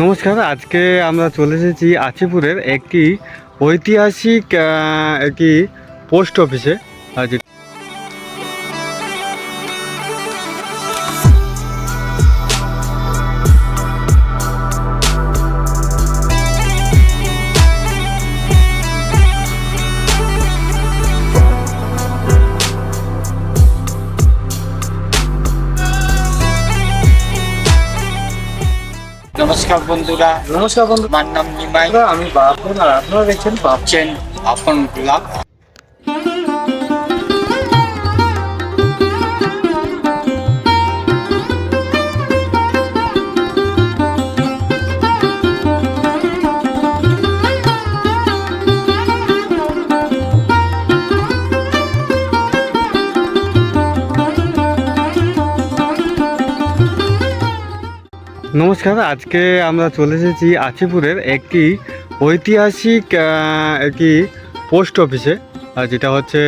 নমস্কার আজকে আমরা চলে এসেছি আছিপুরের একটি ঐতিহাসিক একটি পোস্ট অফিসে। নমস্কার বন্ধুরা। নমস্কার বন্ধু। আমার নাম নিমাই। আমি বাপন আর আপনারা দেখছেন বাপচেন। আপন ব্লগ। নমস্কার, আজকে আমরা চলে এসেছি আছিপুরের একটি ঐতিহাসিক একটি পোস্ট অফিসে যেটা হচ্ছে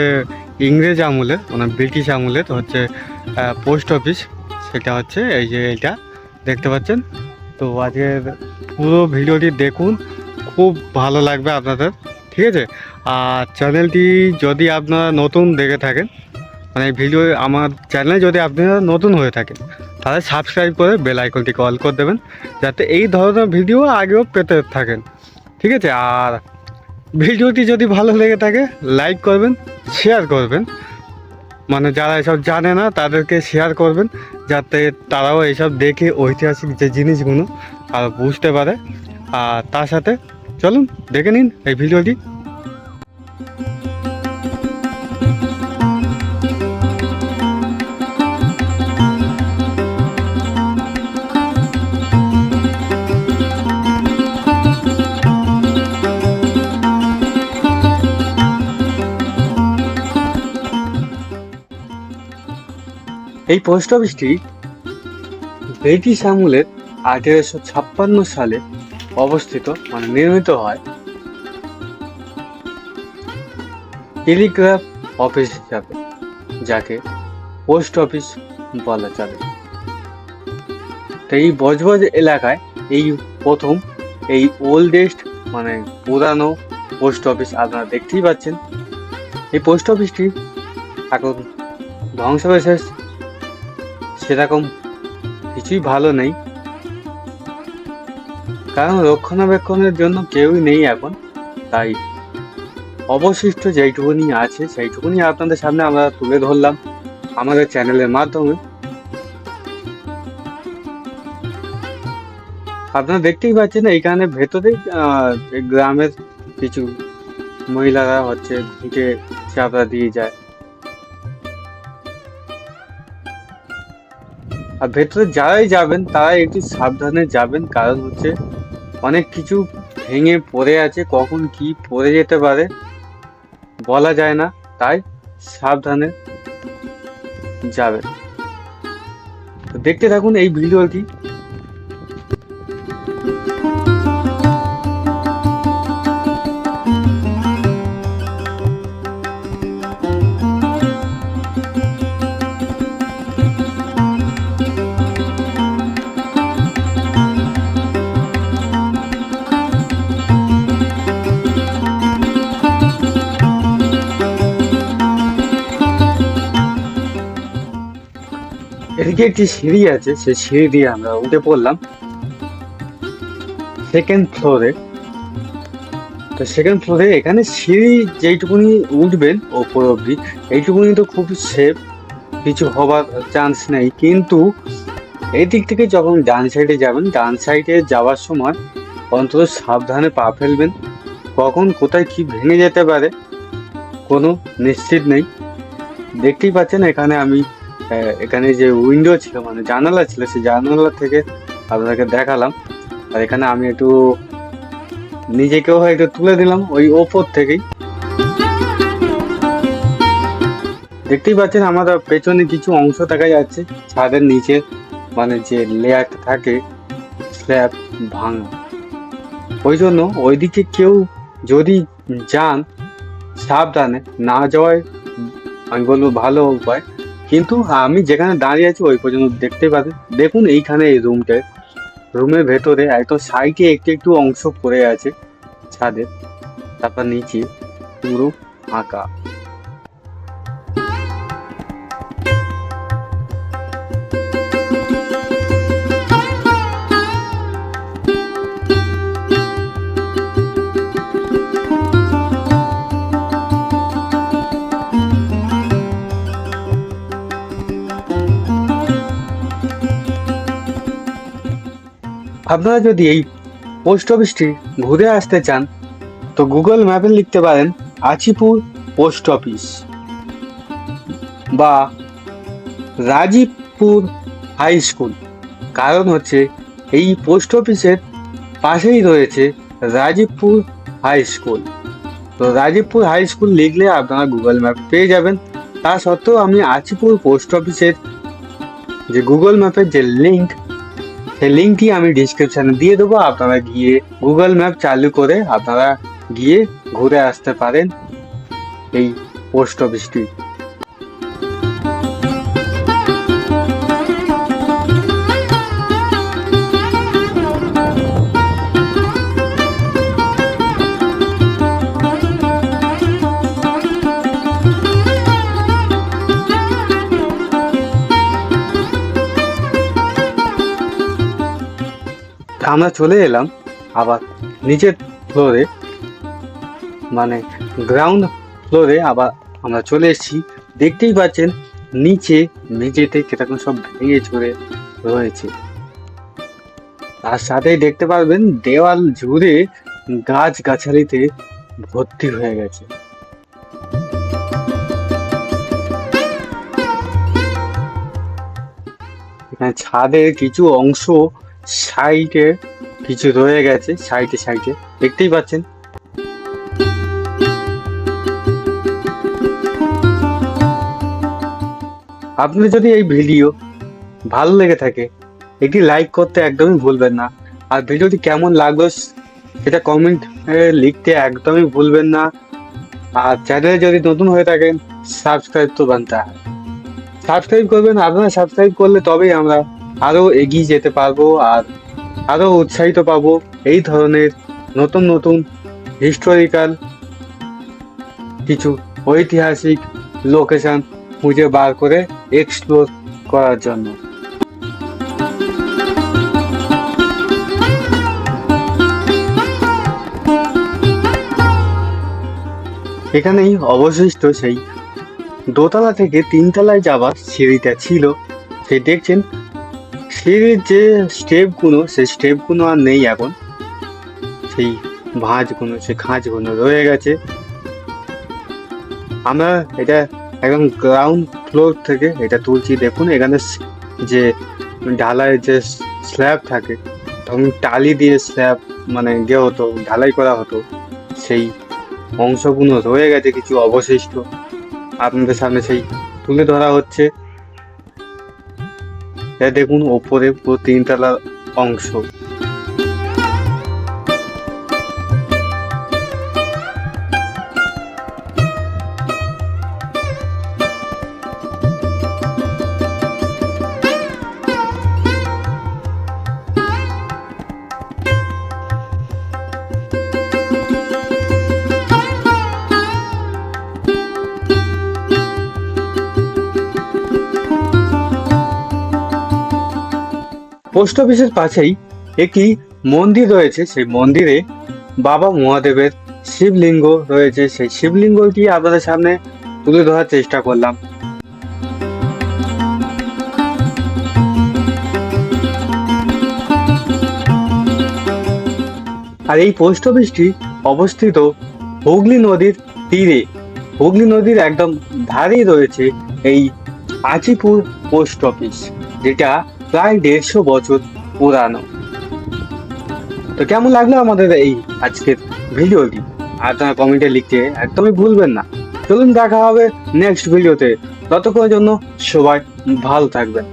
ইংরেজ আমলের মানে ব্রিটিশ আমলের হচ্ছে পোস্ট অফিস। সেটা হচ্ছে এই যে এটা দেখতে পাচ্ছেন? তো আজকের পুরো ভিডিওটি দেখুন, খুব ভালো লাগবে আপনাদের, ঠিক আছে? আর চ্যানেলটি যদি আপনারা নতুন দেখে থাকেন মানে ভিডিও আমার চ্যানেলে যদি আপনারা নতুন হয়ে থাকেন, তাহলে সাবস্ক্রাইব করে বেল আইকনটি কল করে দেবেন, যাতে এই ধরনের ভিডিও আগেও পেতে থাকেন। ঠিক আছে? আর ভিডিওটি যদি ভালো লেগে থাকে লাইক করবেন শেয়ার করবেন। মানে যারা এসব জানে না, তাদেরকে শেয়ার করবেন, যাতে তারাও এইসব দেখে ঐতিহাসিক যে জিনিসগুলো আর বুঝতে পারে। আর তার সাথে চলুন, দেখে নিন এই ভিডিওটি এই পোস্ট অফিসটি ব্রিটিশ আমলের আঠেরোশো ছাপ্পান্ন সালে অবস্থিত মানে নির্মিত হয়। টেলিগ্রাফ অফিস হিসাবে, যাকে পোস্ট অফিস বলা যাবে। তো এই বজবজ এলাকায় এই প্রথম, এই ওল্ডেস্ট মানে পুরানো পোস্ট অফিস আপনারা দেখতেই পাচ্ছেন। এই পোস্ট অফিসটি এখন ধ্বংসাবশেষ সেরকম কিছুই ভালো নেই। কারণ রক্ষণাবেক্ষণের জন্য কেউই নেই এখন। তাই অবশিষ্ট যেইটুকুনি আছে, সেইটুকুনি আপনাদের সামনে আমরা তুলে ধরলাম আমাদের চ্যানেলের মাধ্যমে। আপনারা দেখতেই পাচ্ছেন এইখানে ভেতরেই গ্রামের কিছু মহিলারা হচ্ছে ভিটে চাপড়া দিয়ে যায়। আর ভেতরে যারাই যাবেন, তারাই একটু সাবধানে যাবেন। কারণ হচ্ছে অনেক কিছু ভেঙে পড়ে আছে, কখন কি পড়ে যেতে পারে, বলা যায় না। তাই সাবধানে যাবেন। তো দেখতে থাকুন এই ভিডিওটি। এদিকে একটি সিঁড়ি আছে সেই সিঁড়ি দিয়ে আমরা উঠে পড়লাম সেকেন্ড ফ্লোরে তো সেকেন্ড ফ্লোরে এখানে সিঁড়ি যেইটুকুনি উঠবেন ওপর অব্দি এইটুকুনি তো খুব সেফ কিছু হবার চান্স নেই। কিন্তু এই দিক থেকে যখন ডান সাইডে যাবেন, ডান সাইডে যাওয়ার সময় অন্তত সাবধানে পা ফেলবেন। কখন কোথায় কি ভেঙে যেতে পারে, কোনো নিশ্চিত নেই। দেখতেই পাচ্ছেন এখানে আমি এখানে যে উইন্ডো ছিল মানে জানালা ছিল, সেই জানালা থেকে আপনাকে দেখালাম। আর এখানে আমি একটু নিজেকেও একটু তুলে দিলাম, ওই ওপর থেকেই। দেখতেই পাচ্ছেন আমার পেছনে কিছু অংশ দেখা যাচ্ছে। ছাদের নিচে মানে যে লেয়ারটা থাকে স্ল্যাব ভাঙা। ওই জন্য ওইদিকে কেউ যদি যান, সাবধানে না যাওয়ায়, আমি বলব ভালো উপায়। কিন্তু আমি যেখানে দাঁড়িয়ে আছি ওই পর্যন্ত দেখতে পাবেন দেখুন এইখানে এই রুমটায় রুমের ভেতরে একদম সাইডে একটু একটু অংশ পড়ে আছে ছাদের তারপর নিচে পুরো ফাঁকা। আপনারা যদি এই পোস্ট অফিসটি ঘুরে আসতে চান, তো গুগল ম্যাপে লিখতে পারেন আচিপুর পোস্ট অফিস বা রাজীবপুর হাই স্কুল। কারণ হচ্ছে এই পোস্ট অফিসের পাশেই রয়েছে রাজীবপুর হাই স্কুল। তো রাজীবপুর হাই স্কুল লিখলে আপনারা গুগল ম্যাপ পেয়ে যাবেন। তা সত্ত্বেও আমি আচিপুর পোস্ট অফিসের যে গুগল ম্যাপের যে লিঙ্ক সেই লিঙ্কটি আমি ডিসক্রিপশানে দিয়ে দেবো, আপনারা গিয়ে গুগল ম্যাপ চালু করে আপনারা গিয়ে ঘুরে আসতে পারেন এই পোস্ট অফিসটি আমরা চলে এলাম আবার নিচের ফ্লোরে মানে গ্রাউন্ড ফ্লোরে আবার আমরা চলে এসেছি। দেখতেই পাচ্ছেন, নিচে মেঝেতে কীরকম সব ভেঙে চড়ে রয়েছে। তার সাথেই দেখতে পারবেন, দেওয়াল জুড়ে গাছ গাছালিতে ভর্তি হয়ে গেছে। এখানে ছাদের কিছু অংশ সাইডে কিছু রয়ে গেছে সাইডে সাইডে দেখতেই পাচ্ছেন। আপনি যদি এই ভিডিও ভালো লেগে থাকে, একটি লাইক করতে একদমই ভুলবেন না। আর ভিডিওটি কেমন লাগল সেটা কমেন্ট লিখতে একদমই ভুলবেন না। আর চ্যানেলে যদি নতুন হয়ে থাকেন সাবস্ক্রাইব তো বানতে সাবস্ক্রাইব করবেন, আপনারা সাবস্ক্রাইব করলে তবেই আমরা আরও এগিয়ে যেতে পারব আর আরও উৎসাহিত পাবো এই ধরনের নতুন নতুন হিস্টোরিক্যাল কিছু ঐতিহাসিক লোকেশন খুঁজে বার করে এক্সপ্লোর করার জন্য। এখানেই অবশিষ্ট সেই দোতলা থেকে তিনতলায় যাওয়ার সিঁড়িটা ছিল। সে দেখছেন সিঁড়ির যে স্টেপগুলো সেই স্টেপগুলো আর নেই এখন। সেই ভাঁজগুলো সেই খাঁজগুলো রয়ে গেছে। আমরা এটা একদম গ্রাউন্ড ফ্লোর থেকে এটা তুলছি। দেখুন, এখানে যে ঢালাইয়ের যে স্ল্যাব থাকে তখন টালি দিয়ে স্ল্যাব মানে ইয়ে হতো, ঢালাই করা হতো, সেই অংশগুলো রয়ে গেছে কিছু অবশিষ্ট। আপনাদের সামনে সেই তুলে ধরা হচ্ছে। দেখুন ওপরে পুরো তিনতলা অংশ। পোস্ট অফিসের পাশেই একটি মন্দির রয়েছে। সেই মন্দিরে বাবা মহাদেবের শিবলিঙ্গ রয়েছে। সেই শিবলিঙ্গটি আপনাদের সামনে তুলে ধরার চেষ্টা করলাম। আর এই পোস্ট অফিসটি অবস্থিত হুগলি নদীর তীরে। হুগলি নদীর একদম ধারেই রয়েছে এই আচিপুর পোস্ট অফিস, যেটা প্রায় দেড়শো বছর পুরানো। তো কেমন লাগল আমাদের এই আজকের ভিডিওটি? আর তোমার কমেন্টে লিখতে একদমই ভুলবেন না। চলুন দেখা হবে নেক্সট ভিডিওতে। ততক্ষণের জন্য সবাই ভালো থাকবেন।